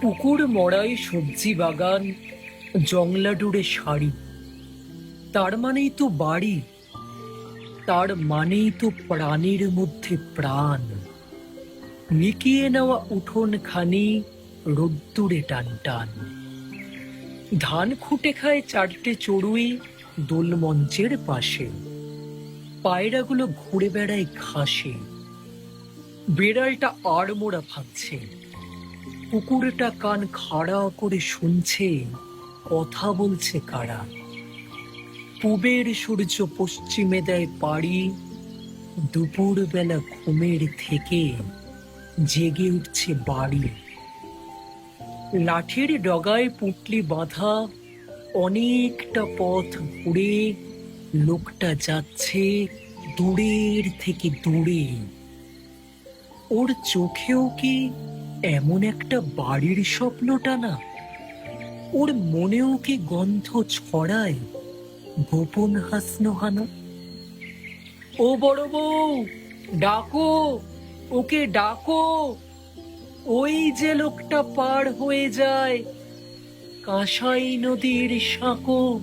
পুকুর মড়াই সবজি বাগান জংলা ডুড়ে শাড়ি। তার মানেই তো বাড়ি, তার মানেই তো প্রাণের মধ্যে প্রাণ। মিকিয়ে নেওয়া উঠোন খানি রোদ্দুরে টান টান। ধান খুঁটে খায় চারটে চড়ুই দোলমঞ্চের পাশে। পায়রাগুলো ঘুরে বেড়ায় ঘাসে। বেড়ালটা আড়মোড়া ভাঙছে কুকুরটা কান খাড়া করে শুনছে, কথা বলছে কারা? পূবের সূর্য পশ্চিমে দেয় পাড়ি দুপুর বেলা ঘুমের থেকে জেগে উঠছে বাড়ি। লাঠির ডগায় পুটলি বাঁধা, অনেকটা পথ ঘুরে লোকটা যাচ্ছে দূরের থেকে দূরে। ওর চোখেও কি এমন একটা বাড়ির স্বপ্নটা না। ওর মনেও কি গন্ধ ছড়ায়? গোপন হাসনো হানা ও বড় বউ, ডাকো, ওকে ডাকো। ওই যে লোকটা পার হয়ে যায়, কাঁসাই নদীর সাঁকো।